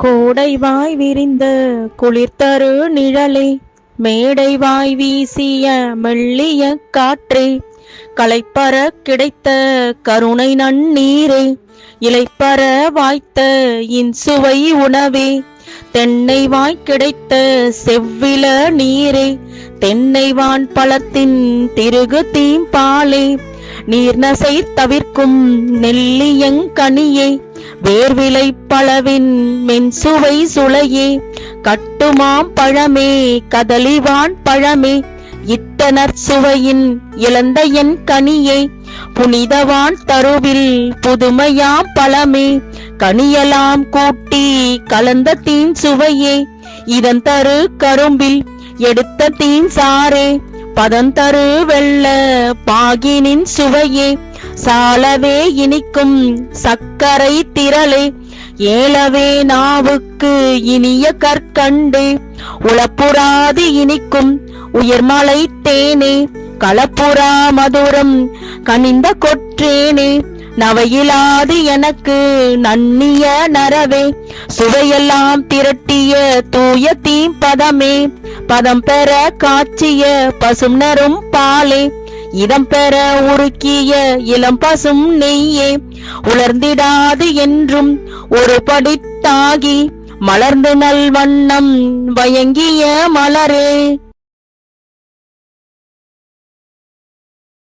கோடைவாய் விரிந்த குளிர்தரு நிழலே மேடை வாய் வீசிய மெல்லிய காற்றே களைப்பற கிடைத்த கருணை நன்னீரே இலைப்பற வாய்த்த இன்சுவை உணவே தென்னை வாய் கிடைத்த செவ்வில நீரே தென்னை வான் பழத்தின் திருகு தீம்பாலே நீர்நசை தவிர்க்கும் நெல்லியங்கனியே வேர்விலை பழவின் மென்சுவை சுளையே. கட்டுமாம் பழமே கதலிவான் பழமே. இட்டனர் சுவையின் இழந்த என் கனியே. புனிதவான் தருவில் புதுமையாம் பழமே. கனியலாம் கூட்டி கலந்த தீன் சுவையே. இதன் தரு கரும்பில் எடுத்த தீன் சாரே பதந்தரு வெள்ள பாகினின் சுவையே. சாலவே இனிக்கும் சக்கரை திரளே. ஏலவே நாவுக்கு இனிய கற்கண்டு. உளப்புறாது இனிக்கும் உயர்மலை தேனே. களப்புறா மதுரம் கனிந்த கொற்றேனே. நவையிலாது எனக்கு நன்னிய நரவே சுவையெல்லாம் திரட்டிய தூய தீம்பதமே. பதம் பெற காட்சிய பசும் நரும் பாலே. இதம் பெற உருக்கிய இளம் பசும் நெய்யே உலர்ந்திடாது என்றும் ஒரு படித்தாகி மலர்ந்து நல் வண்ணம் வயங்கிய மலரே.